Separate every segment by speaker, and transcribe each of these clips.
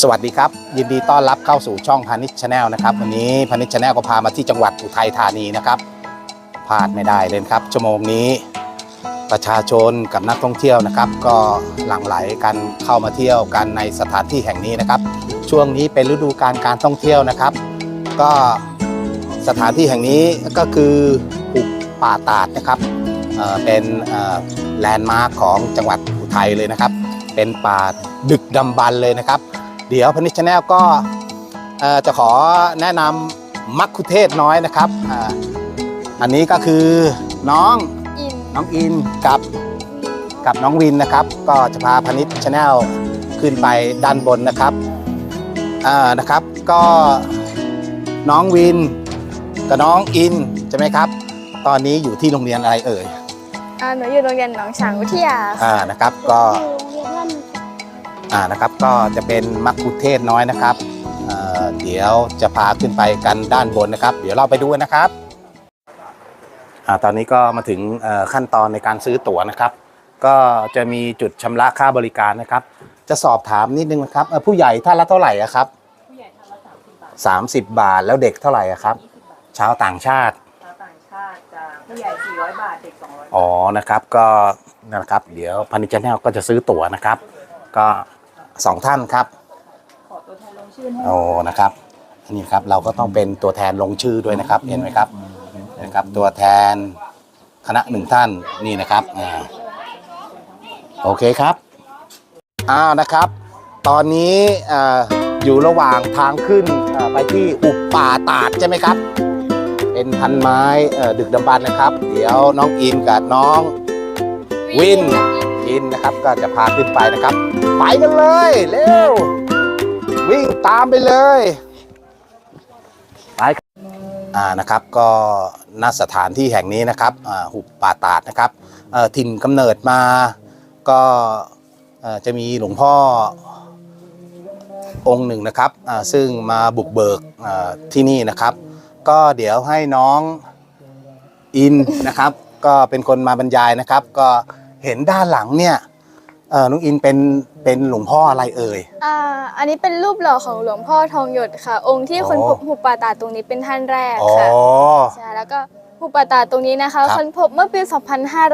Speaker 1: สวัสดีครับ ยินดีต้อนรับเข้าสู่ช่องพาณิชย์ชาแนลนะครับวันนี้พาณิชย์ชาแนลก็พามาที่จังหวัดอุทัยธานีนะครับพลาดไม่ได้เลยครับ ชั่วโมงนี้ ประชาชนกับนักท่องเที่ยวนะครับ ก็หลั่งไหลกันเข้ามาเที่ยวกันในสถานที่แห่งนี้นะครับ ช่วงนี้เป็นฤดูการการท่องเที่ยวนะครับ ก็สถานที่แห่งนี้ก็คือหุบป่าตาดนะครับเเป็นแลนด์มาร์คของจังหวัดอุทัยเลยนะครับ เป็นป่าดึกดำบรรเลยนะครับ เดี๋ยวพนิชชแนลก็เอ่อจะขอแนะนำมัคคุเทศน้อยนะครับอ่าอันนี้ก็คือน้อง
Speaker 2: อิน
Speaker 1: น้องอินกับกับน้องวินนะครับ ก็จะพาพนิชชแนลขึ้นไปด้านบนนะครับอ่านะครับ ก็น้องวินกับน้องอินใช่ไหมครับ ตอนนี้อยู่ที่โรงเรียนอะไรเอ่ย
Speaker 2: อ่าหนูอยู่โรงเรียนหนองฉางวิทยาค่ะ
Speaker 1: อ่านะครับ ก็ อ่านะครับก็จะเป็นมัคคุเทศน้อยนะครับเอ่อเดี๋ยวจะพาขึ้นไปกันด้านบนนะครับ เดี๋ยวเราไปดูกันนะครับอ่าตอนนี้ก็มาถึงเอ่อขั้นตอนในการซื้อตั๋วนะครับ ก็จะมีจุดชำระค่าบริการนะครับ จะสอบถามนิดนึงนะครับเอ่อผู้ใหญ่ท่านละเท่าไหร่อะครับ
Speaker 3: ผู้ใหญ่ทำละ30บาท
Speaker 1: 30บาทแล้วเด็กเท่าไหร่อะครับ ชาวต่างชาติ
Speaker 3: ชาวต่างชาติจะผู้ใหญ่400บาทเด็ก200
Speaker 1: อ๋อนะครับก็นะครับ เดี๋ยวพันิชแนลก็จะซื้อตั๋วนะครับ ก็ สองท่านครับ
Speaker 3: ขอตัวแทนลงชื่อให้
Speaker 1: โอ้นะครับอันนี้ครับเราก็ต้องเป็นตัวแทนลงชื่อด้วยนะครับเห็นไหมครับนะครับ ตัวแทนคณะหนึ่งท่านนี่นะครับอ่าโอเคครับอ้าวนะครับ ตอนนี้อ่าอยู่ระหว่างทางขึ้นอ่าไปที่อุปป่าตาดใช่ไหมครับ เป็นพันไม้เอ่อดึกดำบรรพ์นะครับ เดี๋ยวน้องอินกับน้องวินอินนะครับก็จะพาขึ้นไปนะครับ ไปกันเลยเร็ววิ่งตามไปเลยไปครับอ่านะครับก็ณสถานที่แห่งนี้นะครับอ่าหุบป่าตาดนะครับเอ่อถิ่นกำเนิดมาก็เอ่อจะมีหลวงพ่อองค์หนึ่งนะครับอ่าซึ่งมาบุกเบิกอ่าที่นี่นะครับ ก็เดี๋ยวให้น้องอินนะครับ ก็เป็นคนมาบรรยายนะครับ ก็เห็นด้านหลังเนี่ย เอ่อน้องอินเป็นเป็นหลวงพ่ออะไรเอ่ย
Speaker 2: อ่าอันนี้เป็นรูปหล่อของหลวงพ่อทองหยดค่ะ องค์ที่คน
Speaker 1: อ๋อ
Speaker 2: พบหุบป่าตาดตรงนี้เป็นท่านแรก
Speaker 1: อ๋อ
Speaker 2: ค่ะใช่แล้วก็หุบป่าตาดตรงนี้นะคะ
Speaker 1: ครับ
Speaker 2: ค้นพบเมื่อปี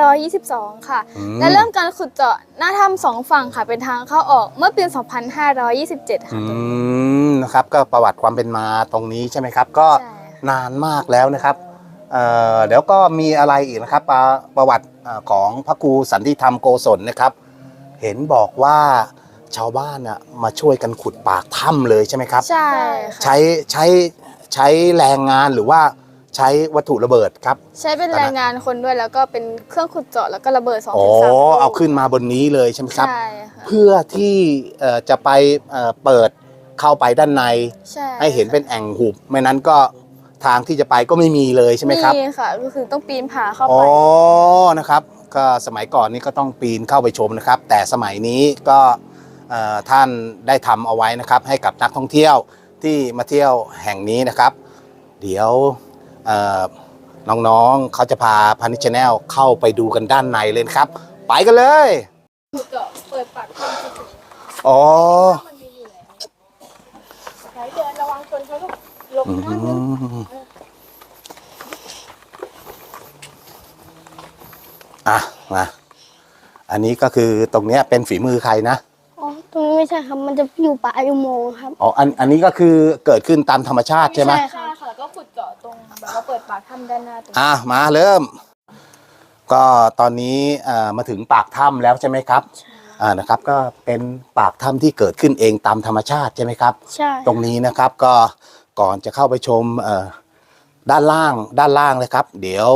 Speaker 2: 2522 ค่ะ
Speaker 1: อืม
Speaker 2: และเริ่มการขุดเจาะหน้าถ้ำสองฝั่งค่ะ เป็นทางเข้าออกเมื่อปี 2527ค่ะ
Speaker 1: อืมนะครับก็ประวัติความเป็นมาตรงนี้ใช่ไหมครับ ก็
Speaker 2: ใช่ค่ะ
Speaker 1: นานมากแล้วนะครับเอ่อเดี๋ยวก็มีอะไรอีกนะครับประประวัติเอ่อของพระครูสันติธรรมโกศลนะครับ เห็นบอกว่าชาวบ้านน่ะมาช่วยกันขุดปากถ้ำเลยใช่ไหมครับ
Speaker 2: ใช่ค่ะ
Speaker 1: ใช้ใช้ใช้แรงงานหรือว่าใช้วัตถุระเบิดครับ
Speaker 2: ใช้เป็นแรงงานคนด้วยแล้วก็เป็นเครื่องขุดเจาะแล้วก็ระเบิดสอง
Speaker 1: อ๋อ
Speaker 2: ถึงสามลูก
Speaker 1: เอาขึ้นมาบนนี้เลยใช่ไหมครับ
Speaker 2: ใช่ค่ะ
Speaker 1: เพื่อที่เอ่อจะไปเอ่อเปิดเข้าไปด้านใน
Speaker 2: ใช่
Speaker 1: ให้เห็นเป็นแอ่งหุบไม่นั้นก็ทางที่จะไปก็ไม่มีเลยใช่ไหมครับ
Speaker 2: มีค่ะก็คือต้องปีนผาเข้า
Speaker 1: อ๋
Speaker 2: ไป
Speaker 1: อ นะครับ ก็สมัยก่อนนี่ก็ต้องปีนเข้าไปชมนะครับ แต่สมัยนี้ก็เอ่อท่านได้ทำเอาไว้นะครับ ให้กับนักท่องเที่ยวที่มาเที่ยวแห่งนี้นะครับ เดี๋ยวเอ่อน้องๆเขาจะพาพานิชแนลเข้าไปดูกันด้านในเลยนะครับ ไปกันเลย
Speaker 2: ขุดเจาะเปิดปากถ้ำที่สุด
Speaker 1: อ๋อ
Speaker 2: มันมีอยู่แล้วใช้เดินระวังชนเขาลูกหลบ
Speaker 1: อื
Speaker 2: ข้างนึง
Speaker 1: อะมาอันนี้ก็คือตรงเนี้ยเป็นฝีมือใครนะ
Speaker 4: อ๋อตรงนี้ไม่ใช่ครับ มันจะอยู่ป่าอุโมงค์ครับ
Speaker 1: อ๋ออันอันนี้ก็คือเกิดขึ้นตามธรรมชาติใช่ไหม
Speaker 2: ใช่ค่ะแล้วก็ขุดเจาะตรงแบบว่าเปิดปากถ้ำด้านหน้าตรงนี้
Speaker 1: อะมาเริ่ม ก็ตอนนี้เอ่อมาถึงปากถ้ำแล้วใช่ไหมครับอ่านะครับ ก็เป็นปากถ้ำที่เกิดขึ้นเองตามธรรมชาติใช่ไหมครับ
Speaker 4: ใช่
Speaker 1: ตรงนี้นะครับก็ก่อนจะเข้าไปชมเอ่อด้านล่างด้านล่างเลยครับ เดี๋ยว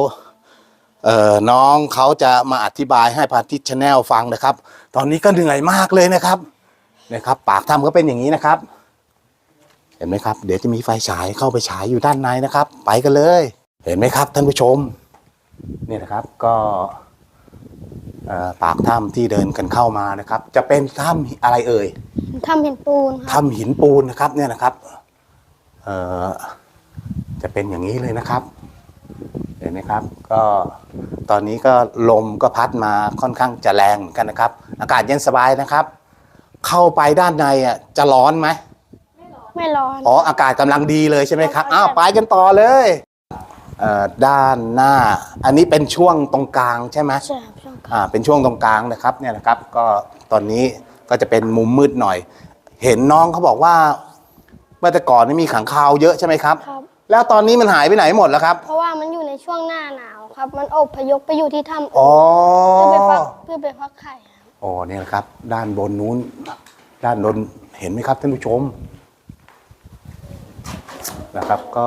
Speaker 1: เอ่อน้องเขาจะมาอธิบายให้พาทิชชแนลฟังนะครับ ตอนนี้ก็เหนื่อยมากเลยนะครับนะครับ ปากถ้ำก็เป็นอย่างนี้นะครับ เห็นไหมครับ เดี๋ยวจะมีไฟฉายเข้าไปฉายอยู่ด้านในนะครับ ไปกันเลย เห็นไหมครับ ท่านผู้ชมนี่นะครับก็เอ่อปากถ้ำที่เดินกันเข้ามานะครับ จะเป็นถ้ำอะไรเอ่ย
Speaker 4: ทำเห็นปูนครับ
Speaker 1: ทำหินปูนนะครับเนี่ยนะครับเอ่อจะเป็นอย่างนี้เลยนะครับเห็นไหมครับ ก็ตอนนี้ก็ลมก็พัดมาค่อนข้างจะแรงเหมือนกันนะครับ อากาศเย็นสบายนะครับ เข้าไปด้านในอะจะร้อนไหม
Speaker 4: ไม่ร้อน
Speaker 1: อ๋ออากาศกำลังดีเลยใช่ไหมครับ
Speaker 4: ใช่
Speaker 1: อ้าวไปกันต่อเลยเอ่อด้านหน้า อันนี้เป็นช่วงตรงกลางใช่ไหม
Speaker 4: ใช่ครับช่วงกลาง
Speaker 1: อ่าเป็นช่วงตรงกลางนะครับเนี่ยนะครับ ก็ตอนนี้ก็จะเป็นมุมมืดหน่อย เห็นน้องเขาบอกว่าเมื่อแต่ก่อนนี่มีขังคาวเยอะใช่ไหมครับ
Speaker 4: ครับ
Speaker 1: แล้วตอนนี้มันหายไปไหนหมดแล้วครับ
Speaker 4: เพราะว่ามันอยู่ในช่วงหน้าหนาวครับ มันอพยพไปอยู่ที่ถ้ำ
Speaker 1: อ๋อ
Speaker 4: เพื่อไปฟักเพื่อไปฟักไข่ครับ
Speaker 1: โอ้เนี่ยนะครับ ด้านบนนู้น ด้านบนเห็นไหมครับท่านผู้ชมนะครับ ก็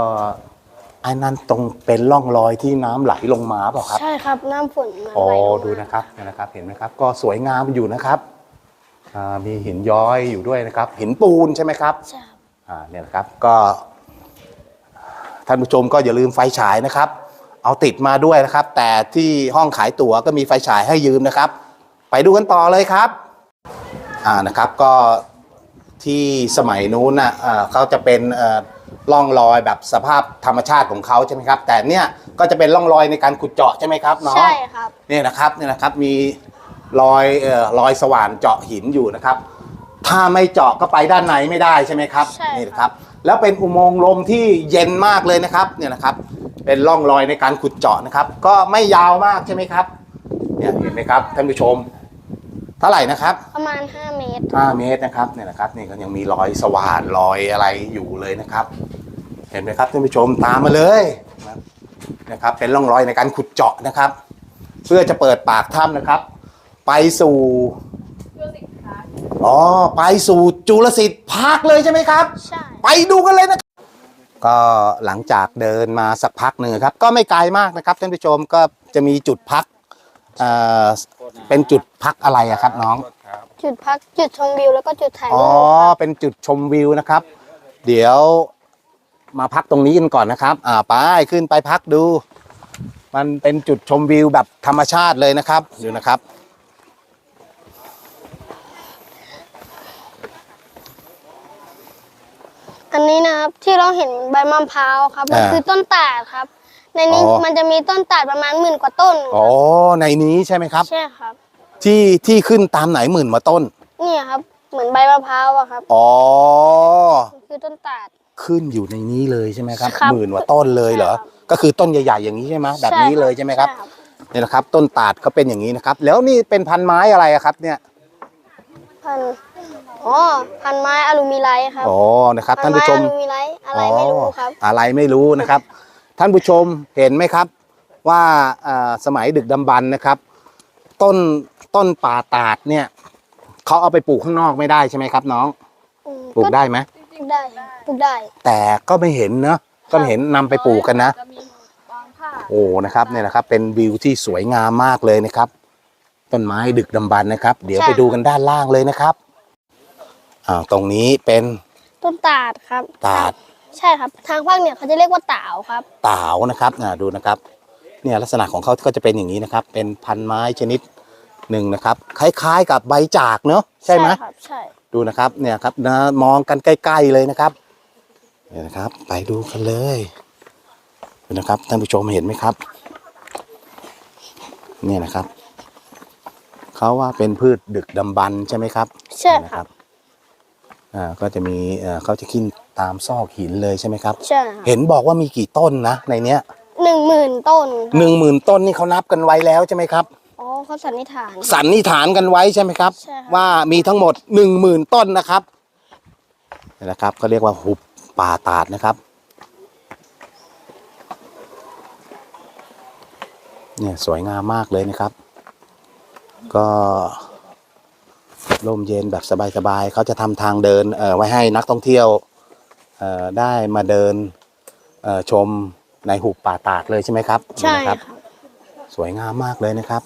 Speaker 1: ไอ้นั่นตรงเป็นร่องรอยที่น้ำไหลลงมาเปล่าครับ
Speaker 4: ใช่ครับน้ำฝนมัน
Speaker 1: อ๋อ
Speaker 4: ไหลลงมา
Speaker 1: ดูนะครับเนี่ยนะครับ เห็นไหมครับ ก็สวยงามอยู่นะครับอ่ามีหินย้อยอยู่ด้วยนะครับ หินปูนใช่ไหมครับ
Speaker 4: ใช่ครับ
Speaker 1: อ่าเนี่ยนะครับก็ ท่านผู้ชมก็อย่าลืมไฟฉายนะครับ เอาติดมาด้วยนะครับ แต่ที่ห้องขายตั๋วก็มีไฟฉายให้ยืมนะครับ ไปดูกันต่อเลยครับอ่านะครับก็ที่สมัยนู้นน่ะเอ่อเขาจะเป็นเอ่อร่องรอยแบบสภาพธรรมชาติของเขาใช่ไหมครับ แต่เนี่ยก็จะเป็นร่องรอยในการขุดเจาะใช่ไหมครับน้อง
Speaker 4: ใช่ครับ
Speaker 1: เนี่ยนะครับเนี่ยนะครับมีรอยเอ่อรอยสว่านเจาะหินอยู่นะครับ ถ้าไม่เจาะก็ไปด้านในไม่ได้ใช่ไหมครับ
Speaker 4: ใช่ครับ
Speaker 1: นี่นะครับ แล้วเป็นอุโมงค์ลมที่เย็นมากเลยนะครับเนี่ยนะครับ เป็นร่องรอยในการขุดเจาะนะครับ ก็ไม่ยาวมากใช่ไหมครับเนี่ยเห็นไหมครับท่านผู้ชม เท่าไหร่นะครับ
Speaker 4: ประมาณ 5 เมตร
Speaker 1: 5 เมตรนะครับเนี่ยนะครับนี่ก็ยังมีรอยสว่านรอยอะไรอยู่เลยนะครับ เห็นไหมครับท่านผู้ชมตามมาเลยนะครับ เป็นร่องรอยในการขุดเจาะนะครับ เพื่อจะเปิดปากถ้ำนะครับ ไปสู่อ๋อไปสู่จุลสิทธิ์พาร์คเลยใช่ไหมครับ
Speaker 4: ใช่
Speaker 1: ไป ดูกันเลยนะครับก็หลังจากเดินมาสักพักหนึ่งครับ ก็ไม่ไกลมากนะครับท่านผู้ชมก็จะมีจุดพักเอ่อเป็นจุดพักอะไรอะครับน้อง
Speaker 4: จุดพักจุดชมวิวแล้วก็จุดถ่าย
Speaker 1: อ๋
Speaker 4: รู
Speaker 1: อ
Speaker 4: ปครับ
Speaker 1: เป็นจุดชมวิวนะครับ เดี๋ยวมาพักตรงนี้กันก่อนนะครับ อ่าไปขึ้นไปพักดู มันเป็นจุดชมวิวแบบธรรมชาติเลยนะครับ ดูนะครับ
Speaker 4: อันนี้นะครับที่เราเห็นใบมะพร้าวครับ มัน
Speaker 1: อ่า
Speaker 4: คือต้นตาดครับ ในนี้
Speaker 1: อ๋อ
Speaker 4: มันจะมีต้นตาดประมาณหมื่นกว่าต้น
Speaker 1: อ๋อในนี้ใช่ไหมครับ
Speaker 4: ใช่ครับ
Speaker 1: ที่ที่ขึ้นตามไหนหมื่นมาต้น
Speaker 4: นี่ครับ เหมือนใบมะพร้าวอะครับ
Speaker 1: อ๋อ
Speaker 4: มันคือต้นตาด
Speaker 1: ขึ้นอยู่ในนี้เลยใช่ไหมครับ
Speaker 4: ครับ
Speaker 1: หมื่นกว่าต้นเลยเหรอ
Speaker 4: ใช่ครับ
Speaker 1: ก็คือต้นใหญ่ๆอย่างนี้ใช่ไหมแบบนี้เลยใช่ไหมครับ เนี่ยนะครับต้นตาดเขาเป็นอย่างนี้นะครับ แล้วนี่เป็นพันไม้อะไรอะครับเนี่ย
Speaker 4: พัน อ๋อพันไม้อลูมิไลท์ครับ
Speaker 1: อ๋อนะครับ
Speaker 4: พั
Speaker 1: ท่าน
Speaker 4: ไม้
Speaker 1: ผู้ช
Speaker 4: อ
Speaker 1: ม
Speaker 4: ลูมิไลท์อะไรไม่รู้ครับ
Speaker 1: อ๋ออะไรไม่รู้นะครับ ท่านผู้ชมเห็นไหมครับ ว่าเอ่อสมัยดึกดำบรรพ์นะครับ ต้นต้นป่าตาดเนี่ยเขาเอาไปปลูกข้างนอกไม่ได้ใช่ไหมครับ น้อง
Speaker 4: อืม
Speaker 1: ปลูกได้ไหม
Speaker 4: ปลูกได้ปลูกได้
Speaker 1: แต่ก็ไม่เห็นเนอะก็ไม่เห็นนำไปปลูกกันนะ
Speaker 3: จะมีวางผ้า
Speaker 1: โอ้นะครับเนี่ยนะครับ เป็นวิวที่สวยงามมากเลยนะครับต้นไม้ดึกดำบรรพ์นะครับ เดี๋ยวไปดูกันด้านล่างเลยนะครับ อ่าตรงนี้เป็น
Speaker 4: ต้นตาดครับ
Speaker 1: ตาด
Speaker 4: ใช่ครับ ทางภาคเหนี่ยเขาจะเรียกว่าตาวครับ
Speaker 1: เต๋านะครับอ่าดูนะครับ เนี่ยลักษณะของเขาก็จะเป็นอย่างนี้นะครับ เป็นพันไม้ชนิดหนึ่งนะครับ คล้ายๆ กับใบจากเนอะใช่ไหม
Speaker 4: ครับใช่
Speaker 1: ดูนะครับเนี่ยครับนะมองกันใกล้ ๆเลยนะครับเนี่ยนะครับ ไปดูกันเลยดูนะครับท่านผู้ชมเห็นไหมครับ เนี่ยนะครับเขาว่าเป็นพืชดึกดำบรรพ์ใช่ไหมครับ
Speaker 4: ใช่
Speaker 1: นะ
Speaker 4: ครับ
Speaker 1: อ่าก็จะมีเอ่อเขาจะขึ้นตามซอกหินเลยใช่ไหมครับ
Speaker 4: ใช่ครับ
Speaker 1: เห็นบอกว่ามีกี่ต้นนะในเนี้ย
Speaker 4: หนึ่งหมื่นต้นครับ
Speaker 1: หนึ่งหมื่นต้นนี่เขานับกันไว้แล้วใช่ไหมครับ
Speaker 4: อ๋อเขาสันนิษฐาน
Speaker 1: สันนิษฐานกันไว้ใช่ไหมครับ
Speaker 4: ใช่ครับ
Speaker 1: ว่ามีทั้งหมดหนึ่งหมื่นต้นนะครับนี่นะครับเขาเรียกว่าหุบป่าตาดนะครับเนี่ยสวยงามมากเลยนะครับ ก็ ร่มเย็นแบบสบายๆเขาจะทำทางเดินเอ่อไว้ให้นักท่องเที่ยวเอ่อได้มาเดินเอ่อชมในหุบป่าตาดเลยใช่ไหมครับ
Speaker 4: ใช่
Speaker 1: นี่นะ
Speaker 4: ค
Speaker 1: ค
Speaker 4: รั
Speaker 1: รับบสวยงามมากเลยนะครับ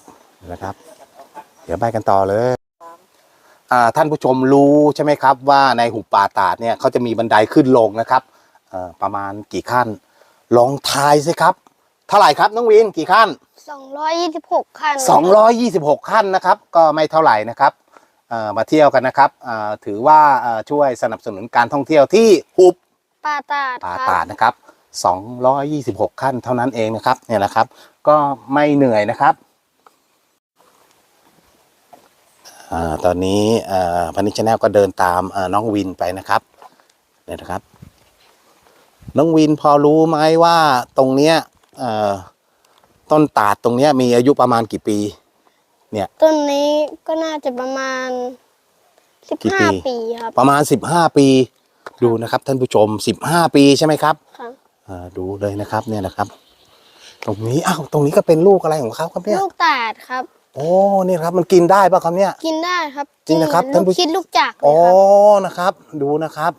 Speaker 1: นะครับ เดี๋ยวไปกันต่อเลยอ่าท่านผู้ชมรู้ใช่ไหมครับ ว่าในหุบป่าตาดเนี่ยเขาจะมีบันไดขึ้นลงนะครับเอ่อประมาณกี่ขั้น ลองทายสิครับ เท่าไหร่ครับน้องวินกี่ขั้น
Speaker 4: สองร้อยยี่สิบหกคัน
Speaker 1: 226 ขั้นนะครับ ก็ไม่เท่าไหร่นะครับเอ่อ มาเที่ยวกันนะครับเอ่อถือว่าเอ่อช่วยสนับสนุนการท่องเที่ยวที่หุบ
Speaker 4: ป่าตาด
Speaker 1: ป่า
Speaker 4: ครับ
Speaker 1: ตาดนะครับ 226 ขั้นเท่านั้นเองนะครับเนี่ยแหละครับ ก็ไม่เหนื่อยนะครับอ่าตอนนี้เอ่อพันิชแนลก็เดินตามเอ่อน้องวินไปนะครับเนี่ยนะครับ น้องวินพอรู้ไหมว่าตรงเนี้ยเอ่อต้นตาดตรงเนี้ยมีอายุประมาณกี่ปี
Speaker 4: ต้นนี้ก็น่าจะประมาณสิบ
Speaker 1: กี่
Speaker 4: ห้า
Speaker 1: ปี
Speaker 4: ปีครับ
Speaker 1: ประมาณสิบห้าปี ดูนะครับท่านผู้ชมสิบห้าปีใช่ไหมครับ
Speaker 4: ครับ
Speaker 1: อ่าดูเลยนะครับเนี่ยนะครับ ตรงนี้อ้าวตรงนี้ก็เป็นลูกอะไรของเขาครับเนี่ย
Speaker 4: ลูกตาดครับ
Speaker 1: โอ้นี่ครับมันกินได้ป่ะครับเนี่ย
Speaker 4: กินได้ครับ
Speaker 1: จริงนะครับ
Speaker 4: กิ
Speaker 1: ท่านผู้
Speaker 4: ลูกคิดลูกจักรเล
Speaker 1: อ๋อย
Speaker 4: ครับ
Speaker 1: นะครับ ดูนะครับ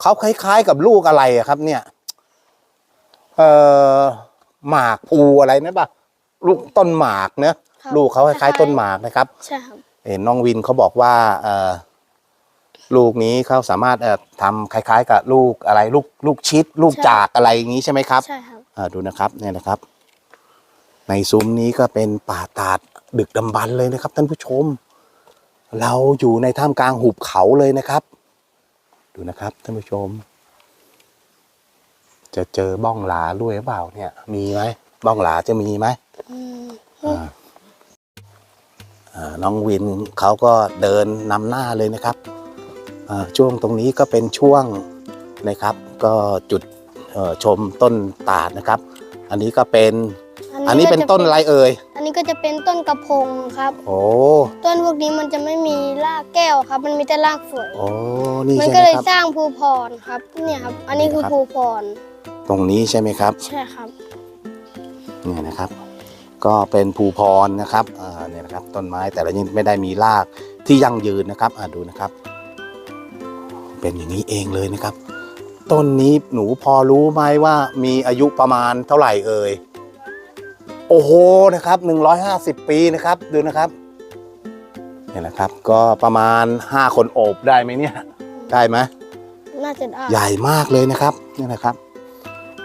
Speaker 1: เขาคล้ายๆกับลูกอะไรอะครับ เนี่ยเอ่อหมากภูอะไรนะป่ะลูกต้นหมากเนะ ลูกเขาคล้ายๆต้นหมากนะครับ
Speaker 4: ใช่ครับ
Speaker 1: เห็นน้องวินเขาบอกว่าเอ่อลูกนี้เขาสามารถเอ่อทำคล้าย ๆ กับลูกอะไรลูกลูกชิด ลูกจากอะไรอย่างนี้ใช่ไหมครับ
Speaker 4: ใช่ครับ
Speaker 1: อ่าดูนะครับเนี่ยนะครับ ในซุ้มนี้ก็เป็นป่าตาดดึกดำบรรพ์เลยนะครับ ท่านผู้ชม เราอยู่ในท่ามกลางหุบเขาเลยนะครับ ดูนะครับท่านผู้ชม จะเจอบ้องหลาด้วยหรือเปล่าเนี่ย มีไหมบ้องหลาจะมีไหม
Speaker 4: อืม
Speaker 1: อ่าอ่า น้องวินเขาก็เดินนำหน้าเลยนะครับอ่าช่วงตรงนี้ก็เป็นช่วงนะครับ ก็จุดเอ่อชมต้นตาดนะครับ อันนี้ก็เป็นอันนี้เป็น
Speaker 4: ก็จะ
Speaker 1: ต้นอะไรเอ่ย
Speaker 4: อันนี้ก็จะเป็นต้นกระพงครับ
Speaker 1: โอ้
Speaker 4: ต้นพวกนี้มันจะไม่มีรากแก้วครับ มันมีแต่รากฝอย
Speaker 1: โอ้นี่
Speaker 4: มัน
Speaker 1: ใช่
Speaker 4: ก็
Speaker 1: ไหม
Speaker 4: เลย
Speaker 1: ครับ
Speaker 4: สร้างภูพรครับ เนี่ยครับ อันนี้คือ
Speaker 1: ครับ
Speaker 4: ภูพร
Speaker 1: ตรงนี้ใช่ไหมครับ
Speaker 4: ใช่ครับ
Speaker 1: เนี่ยนะครับ ก็เป็นภูพรนะครับอ่าเนี่ยนะครับต้นไม้แต่ละชนิดไม่ได้มีรากที่ยั่งยืนนะครับอ่าดูนะครับ เป็นอย่างนี้เองเลยนะครับ ต้นนี้หนูพอรู้ไหมว่ามีอายุประมาณเท่าไหร่เอ่ยโอ้โหนะครับหนึ่งร้อยห้าสิบปีนะครับดูนะครับเนี่ยนะครับ ก็ประมาณห้าคนโอบได้ไหมเนี่ยได้ไหม
Speaker 4: น่าจะได้
Speaker 1: ใหญ่มากเลยนะครับนี่นะครับ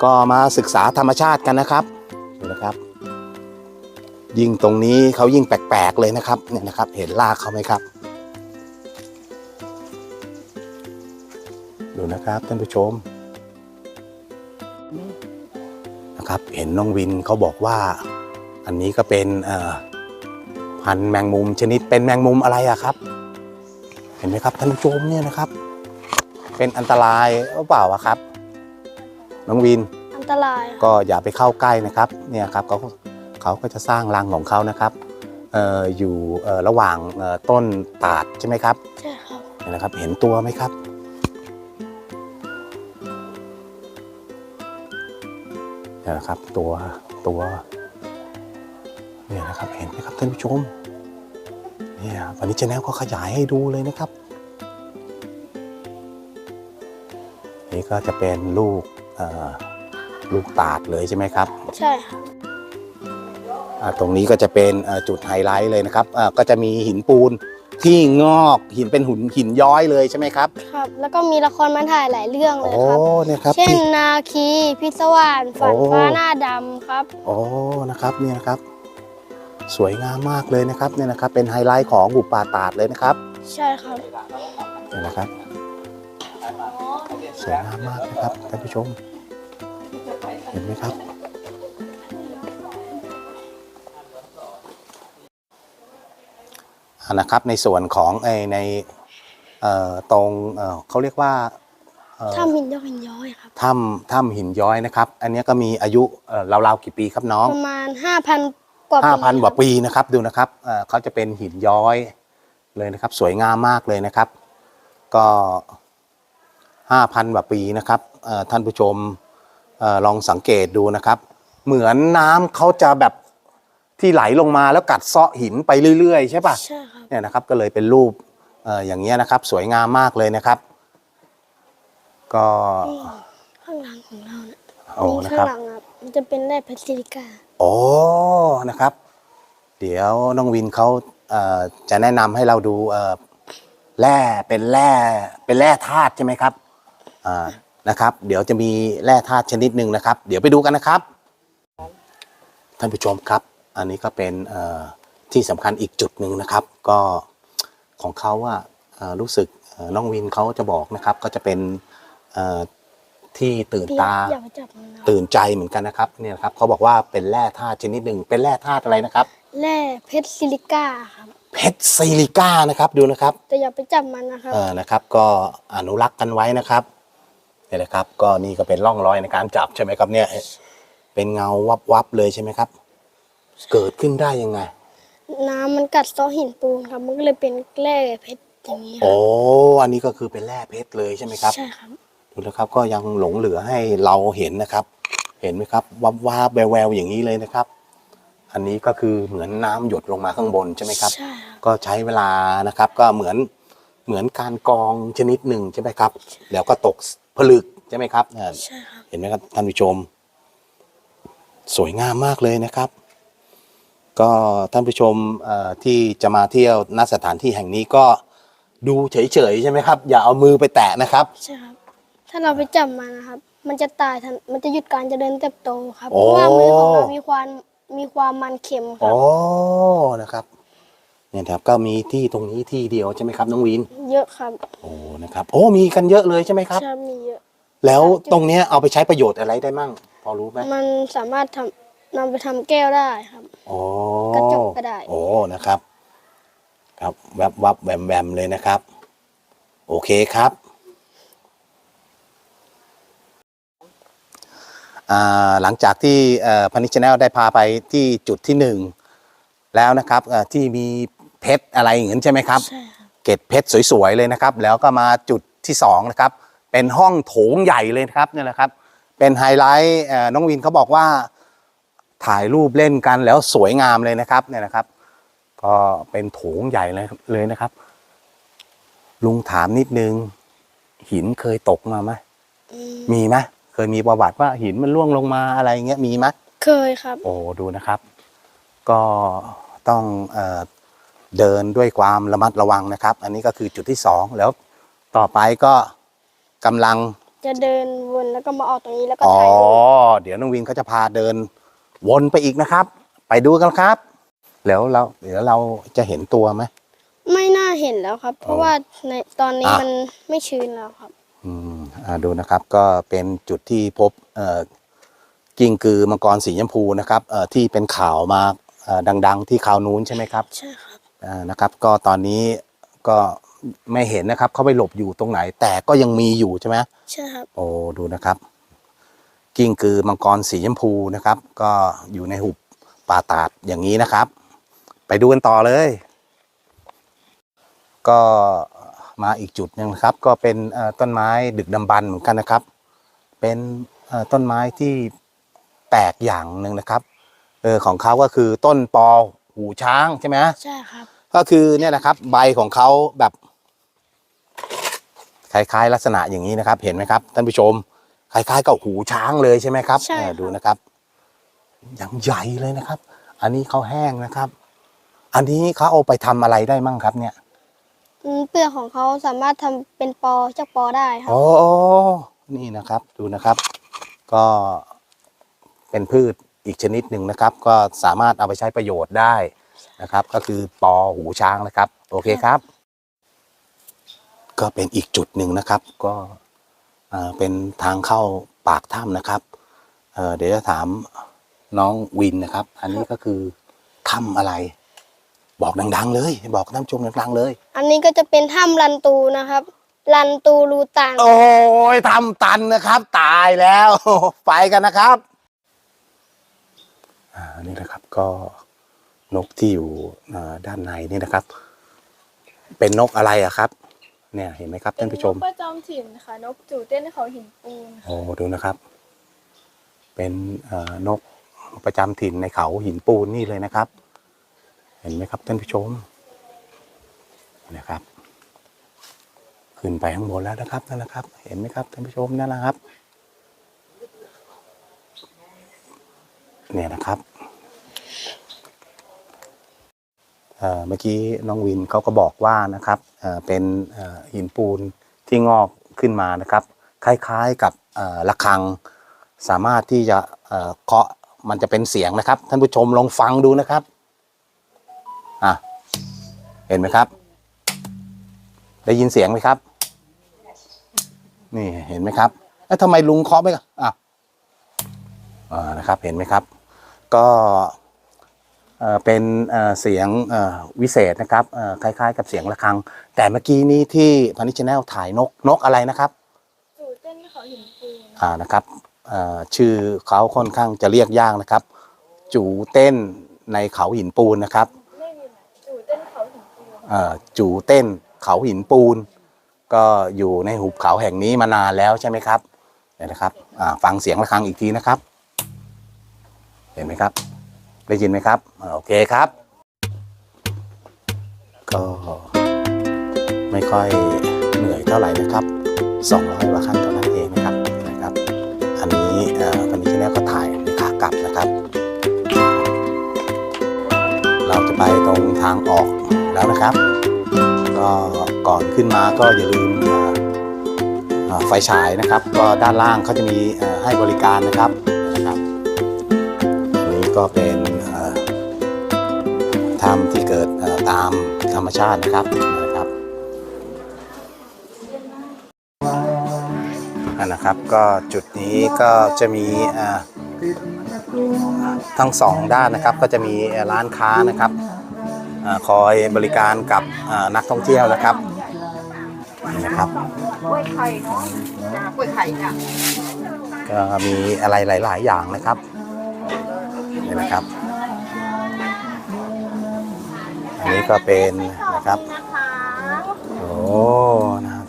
Speaker 1: ก็มาศึกษาธรรมชาติกันนะครับนี่นะครับ ยิ่งตรงนี้เขายิ่งแปลกๆเลยนะครับเนี่ยนะครับ เห็นรากเขาไหมครับ ดูนะครับท่านผู้ชมนะครับ เห็นน้องวินเขาบอกว่า อันนี้ก็เป็นเอ่อพันธุ์แมงมุมชนิดเป็นแมงมุมอะไรอะครับ เห็นไหมครับท่านผู้ชมเนี่ยนะครับ เป็นอันตรายหรือเปล่าอะครับ น้องวิน
Speaker 4: อันตรายครับ
Speaker 1: ก็อย่าไปเข้าใกล้นะครับ เนี่ยครับเขา เขาก็จะสร้างรังของเขานะครับเอ่ออยู่เอ่อระหว่างเอ่อต้นตาดใช่ไหมครับ
Speaker 4: ใช่ครับ
Speaker 1: เนี่ยนะครับ เห็นตัวไหมครับ เนี่ยนะครับตัวตัวเนี่ยนะครับเห็นไหมครับท่านผู้ชมเนี่ยวันนี้เจแนลก็ขยายให้ดูเลยนะครับ นี่ก็จะเป็นลูกเอ่อลูกตาดเลยใช่ไหมครับ
Speaker 4: ใช่ครับ
Speaker 1: อ่า ตรงนี้ก็จะเป็นเอ่อจุดไฮไลท์เลยนะครับอ่าก็จะมีหินปูนที่งอกหินเป็นหุ่นหินย้อยเลยใช่ไหมครับ
Speaker 4: ครับ แล้วก็มีละครมาถ่ายหลายเรื่องเล
Speaker 1: โอ้
Speaker 4: ยครับ
Speaker 1: เนี่ยครับ
Speaker 4: เช่น
Speaker 1: ที่
Speaker 4: นาคีพิศวานฝัน
Speaker 1: โอ้
Speaker 4: ฟ้าหน้าดำครับ
Speaker 1: โอ้นะครับเนี่ยนะครับ สวยงามมากเลยนะครับเนี่ยนะครับ เป็นไฮไลท์ของหุบป่าตาดเลยนะครับ
Speaker 4: ใช่ครับ
Speaker 1: เนี่ยนะครับสวยงามมากนะครับท่านผู้ชม เห็นไหมครับ นะครับในส่วนของไอในเอ่อตรงเอ่อเขาเรียกว่าเอ่อ
Speaker 4: ถ้ำหินยอกหินย้อยครับ
Speaker 1: ถ้ำถ้ำหินย้อยนะครับ อันนี้ก็มีอายุเอ่อราวๆกี่ปีครับน้อง
Speaker 4: ประมาณ5,000กว่าปี
Speaker 1: ห้าพันกว่า
Speaker 4: ครับ
Speaker 1: ปีนะครับดูนะครับเอ่อเขาจะเป็นหินย้อยเลยนะครับ สวยงามมากเลยนะครับ ก็ห้าพันกว่าปีนะครับเอ่อท่านผู้ชมเอ่อลองสังเกตดูนะครับ เหมือนน้ำเขาจะแบบที่ไหลลงมาแล้วกัดเซาะหินไปเรื่อยๆ ใช่ปะ
Speaker 4: ใช่ครับ
Speaker 1: เนี่ยนะครับก็เลยเป็นรูปเอ่ออย่างเงี้ยนะครับ สวยงามมากเลยนะครับ ก็
Speaker 4: นี่ข้างหลังของเราเนี่ย
Speaker 1: โอ้
Speaker 4: นี่
Speaker 1: นะ
Speaker 4: ข้า
Speaker 1: ครับ
Speaker 4: งหลังครับมันจะเป็นแร่เพชรซิลิกา
Speaker 1: โอ้นะครับ เดี๋ยวน้องวินเขาเอ่อจะแนะนำให้เราดูเอ่อแร่เป็นแร่เป็นแร่ธาตุใช่ไหมครับอ่านะครับ เดี๋ยวจะมีแร่ธาตุชนิดหนึ่งนะครับ เดี๋ยวไปดูกันนะครับท่านผู้ชมครับ อันนี้ก็เป็นเอ่อ ที่สำคัญอีกจุดหนึ่งนะครับ ก็ของเขาว่าเอ่อรู้สึกเอ่อน้องวินเขาจะบอกนะครับ ก็จะเป็นเอ่อที่ตื่น
Speaker 4: พี่
Speaker 1: ตา
Speaker 4: อย่าไปจับมันนะ
Speaker 1: ตื่นใจเหมือนกันนะครับเนี่ยนะครับเขาบอกว่าเป็นแร่ธาตุชนิดหนึ่งเป็นแร่ธาตุอะไรนะครับ
Speaker 4: แร่เพชรซิลิกาครับ
Speaker 1: เพเพชรซิลิก้านะครับดูนะครับ
Speaker 4: แต่อย่าไปจับมันนะครับ
Speaker 1: เออนะครับ ก็อนุรักษ์กันไว้นะครับเนี่ยนะครับ ก็นี่ก็เป็นร่องรอยในการจับใช่ไหมครับเนี่ยเป็นเงาวับวับๆเลยใช่ไหมครับ เกิดขึ้นได้ยังไง
Speaker 4: น้ำมันกัดเซอหินปูนครับ มันก็เลยเป็นแร่เพชรอย่างนี้ครั
Speaker 1: โอ้
Speaker 4: บ
Speaker 1: อันนี้ก็คือเป็นแร่เพชรเลยใช่ไหมครับ
Speaker 4: ใช่ครับ
Speaker 1: ดูนะครับก็ยังหลงเหลือให้เราเห็นนะครับ เห็นไหมครับวับวาบแววแววๆอย่างนี้เลยนะครับ อันนี้ก็คือเหมือนน้ำหยดลงมาข้างบนใช่ไหมครับ
Speaker 4: ใช่ครับ
Speaker 1: ก็ใช้เวลานะครับ ก็เหมือนเหมือนการกรองชนิดหนึ่งใช่ไหมครับ แล้วก็ตกผลึกใช่ไหมครับอ่า
Speaker 4: ใช่ครับ
Speaker 1: เห็นไหมครับท่านผู้ชม สวยงามมากเลยนะครับ ก็ท่านผู้ชมเอ่อที่จะมาเที่ยวณสถานที่แห่งนี้ก็ดูเฉยๆใช่ไหมครับ อย่าเอามือไปแตะนะครับ
Speaker 4: ใช่ครับ ถ้าเราไปจับมันนะครับ มันจะตายทันมันจะหยุดการเจริญเติบโตครับ
Speaker 1: โอ้
Speaker 4: เพราะว่ามือของเรามีความมีความมันเค็มครั
Speaker 1: อ๋
Speaker 4: บ
Speaker 1: อนะครับเนี่ยนะครับก็มีที่ตรงนี้ที่เดียวใช่ไหมครับน้องวิน
Speaker 4: เยอะครับ
Speaker 1: โอ้นะครับโอ้มีกันเยอะเลยใช่ไหมครับ
Speaker 4: ใช่มีเยอะ
Speaker 1: แล้วตรงเนี้ยเอาไปใช้ประโยชน์อะไรได้มั่ง พอรู้ไหม
Speaker 4: มันสามารถทำ นำไปทำแก้วได้ครับ
Speaker 1: โอ้
Speaker 4: กระจกก็ได้
Speaker 1: โอ้นะครับ ครับแวบวับแวมแวมเลยนะครับ โอเคครับอ่าหลังจากที่พันิชแนลได้พาไปที่จุดที่หนึ่งแล้วนะครับเอ่อที่มีเพชรอะไรอย่างนั้นใช่ไหมครับ
Speaker 4: ใช่ครับ
Speaker 1: เกล็ดเพชรสวยๆเลยนะครับ แล้วก็มาจุดที่สองนะครับ เป็นห้องโถงใหญ่เลยนะครับเนี่ยแหละครับ เป็นไฮไลท์เอ่อน้องวินเขาบอกว่า ถ่ายรูปเล่นกันแล้วสวยงามเลยนะครับเนี่ยนะครับ ก็เป็นโถงใหญ่เลยเลยนะครับ ลุงถามนิดนึง หินเคยตกมาไหม
Speaker 4: อืม
Speaker 1: มีไหมเคยมีประวัติว่าหินมันร่วงลงมาอะไรเงี้ยมีไหม
Speaker 4: เคยครับ
Speaker 1: โอ้ดูนะครับ ก็ต้องเออเดินด้วยความระมัดระวังนะครับ อันนี้ก็คือจุดที่สองแล้วต่อไปก็กำลัง
Speaker 4: จะเดินวนแล้วก็มาออกตรงนี้แล้วก็
Speaker 1: อ๋อ
Speaker 4: ถ่ายรูป
Speaker 1: เดี๋ยวน้องวินเขาจะพาเดิน วนไปอีกนะครับ ไปดูกันครับ แล้วเราเดี๋ยวเราจะเห็นตัวไหม
Speaker 4: ไม่น่าเห็นแล้วครับ เพราะ
Speaker 1: อ๋อ
Speaker 4: ว่าในตอนนี้
Speaker 1: อะ
Speaker 4: มันไม่ชื้นแล้วครับ
Speaker 1: อืมอ่าดูนะครับ ก็เป็นจุดที่พบเอ่อกิ้งกือมังกรสีชมพูนะครับเอ่อที่เป็นข่าวมาเอ่อดัง ๆ ที่ข่าวนู้นใช่ไหมครับ
Speaker 4: ใช่ครับ
Speaker 1: อ่านะครับ ก็ตอนนี้ก็ไม่เห็นนะครับ เขาไปหลบอยู่ตรงไหน แต่ก็ยังมีอยู่ใช่ไหม
Speaker 4: ใช่ครับ
Speaker 1: โอ้ดูนะครับ กิ้งกือมังกรสีชมพูนะครับ ก็อยู่ในหุบป่าตาดอย่างนี้นะครับ ไปดูกันต่อเลย ก็มาอีกจุดหนึ่งนะครับ ก็เป็นเอ่อต้นไม้ดึกดำบรรพ์เหมือนกันนะครับ เป็นเอ่อต้นไม้ที่แปลกอย่างหนึ่งนะครับเออของเขาก็คือต้นปอหูช้างใช่ไหม
Speaker 4: ใช่ครับ
Speaker 1: ก็คือเนี่ยนะครับ ใบของเขาแบบคล้ายๆ ลักษณะอย่างนี้นะครับ เห็นไหมครับท่านผู้ชม คล้ายๆกับหูช้างเลยใช่ไหมครับ
Speaker 4: ใช่
Speaker 1: เออ
Speaker 4: ครับ
Speaker 1: ดูนะครับอย่างใหญ่เลยนะครับ อันนี้เขาแห้งนะครับ อันนี้เขาเอาไปทำอะไรได้มั่งครับเนี่ย
Speaker 4: อืมเปลือกของเขาสามารถทำเป็นปอจากปอได้ครับ
Speaker 1: โอ้นี่นะครับ ดูนะครับ ก็เป็นพืชอีกชนิดหนึ่งนะครับ ก็สามารถเอาไปใช้ประโยชน์ได้นะครับ ก็คือปอหูช้างนะครับ โอเคครับ ก็เป็นอีกจุดหนึ่งนะครับ ก็ เอ่อเป็นทางเข้าปากถ้ำนะครับเอ่อเดี๋ยวจะถามน้องวินนะครับ อันนี้ก็คือถ้ำอะไร บอกดัง ๆ เลย บอกท่านผู้ชมดังๆเลย
Speaker 4: อันนี้ก็จะเป็นถ้ำลันตูนะครับ ลันตูรูตัง
Speaker 1: โอ้ยทำตันนะครับ ตายแล้ว ไปกันนะครับอ่านี่นะครับก็นกที่อยู่อ่าด้านในนี่นะครับ เป็นนกอะไรอะครับ เนี่ยเห็นไหมครับท่านผู้ชม
Speaker 2: เป็นนกประจำถิ่นค่ะ นกจู่เต้นเขาหินปูน
Speaker 1: โอ้ดูนะครับ เป็นเอ่อนกประจำถิ่นในเขาหินปูนนี่เลยนะครับ เห็นไหมครับท่านผู้ชมนะครับ ขึ้นไปข้างบนแล้วนะครับนั่นแหละครับ เห็นไหมครับท่านผู้ชมนั่นแหละครับ เนี่ยนะครับ เมื่อกี้น้องวินเขาก็บอกว่านะครับเป็นหินปูนที่งอกขึ้นมานะครับ คล้ายๆกับเอ่อระฆัง สามารถที่จะเอ่อเคาะมันจะเป็นเสียงนะครับ ท่านผู้ชมลองฟังดูนะครับอะเห็นไหมครับ ได้ยินเสียงไหมครับ นี่เห็นไหมครับแล้วทำไมลุงเคาะไม่อะอ่านะครับ เห็นไหมครับ ก็ เอ่อเป็นเอ่อเสียงเอ่อวิเศษนะครับเอ่อคล้าย ๆ กับเสียงะระฆัง แต่เมื่อกี้นี้ที่พันิชแนลถ่ายนกนกอะไรนะครับ
Speaker 2: จู่เต้นเขาหินปูน
Speaker 1: อ่านะครับเอ่อชื่อเขาค่อนข้างจะเรียกยากนะครับ จูเต้นในเขาหินปูนนะครับ
Speaker 2: ไม่มีนะจู่เต้นเขาหินปูน
Speaker 1: เอ่อจูเต้นเขาหินปูน ก็อยู่ในหุบเขาแห่งนี้มานานแล้วใช่ไหมครับเนี่ยนะครับอ่าฟังเสียงะระฆังอีกทีนะครับ เห็นไหมครับ ได้ยินไหมครับโอเคครับ ก็ไม่ค่อยเหนื่อยเท่าไหร่นะครับ 200กว่าขั้นเท่านั้นเองนะครับนะครับ อันนี้อ่อวันนี้ที่แรกก็ถ่ายในขากลับนะครับ เราจะไปตรงทางออกแล้วนะครับ ก็ก่อนขึ้นมาก็อย่าลืมไฟฉายนะครับ ก็ด้านล่างเขาจะมีให้บริการนะครับ ก็เป็นเอ่อถ้ำที่เกิดเอ่อตามธรรมชาตินะครับนะครับอันนะครับก็จุดนี้ก็จะมีเอ่อทั้งสองด้านนะครับก็จะมีร้านค้านะครับอ่าคอยบริการกับอ่านักท่องเที่ยวนะครับนี่นะครับ
Speaker 3: กล้วยไข่เนาะจ้ากล้วยไข่จ้ะ
Speaker 1: ก็มีอะไรหลาย ๆ อย่างนะครับ นี่นะครับ อันนี้ก็เป็นนะครับโอ้นะครับ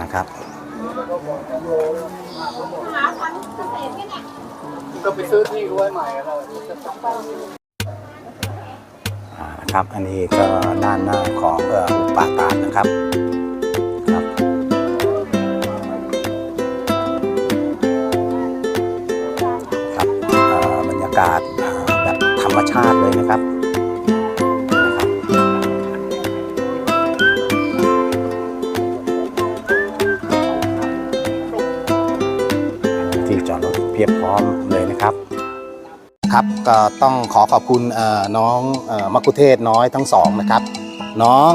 Speaker 1: นะครับ
Speaker 5: ก็ไปซื้อที่รั้วใหม่แล้ว
Speaker 1: อ่าครับ อันนี้ก็ด้านหน้าของอุปาตานนะครับ รรมชาติเลยนะครับที่จอดรถเพียบพร้อมเลยนะครับครับก็ต้องขอขอบคุณน้องอมักคุเทศน้อยทั้งสองนะครับ น้อง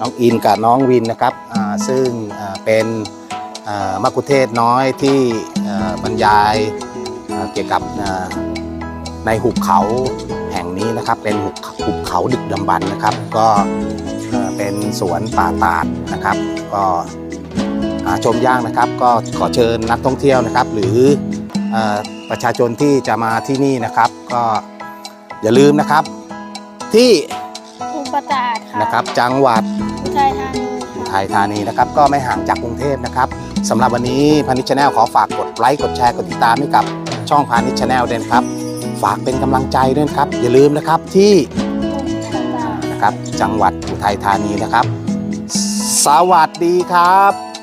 Speaker 1: น้องอินกับน้องวินนะครับซึ่งเป็นมักคุเทศน้อยที่บรรยายเกี่ยวกับ ในหุบเขาแห่งนี้นะครับ เป็นหุบหุบเขาดึกดำบรรพ์นะครับ ก็เอ่อเป็นสวนป่าตาดนะครับ ก็อ่าชมย่างนะครับ ก็ขอเชิญนักท่องเที่ยวนะครับ หรือเอ่อประชาชนที่จะมาที่นี่นะครับ ก็อย่าลืมนะครับ ที่
Speaker 4: อุปตาดค่ะ
Speaker 1: นะครับ จังหวัด
Speaker 4: อุทัยธานี
Speaker 1: อุทัยธานีนะครับ ก็ไม่ห่างจากกรุงเทพนะครับสำหรับวันนี้พานิชแนลขอฝากกดไลค์กดแชร์กดติดตามให้กับช่องพานิชแนลด้วยนะครับ ฝากเป็นกำลังใจด้วยนะครับ อย่าลืมนะครับที่นะครับจังหวัดอุทัยธานีนะครับ สวัสดีครับ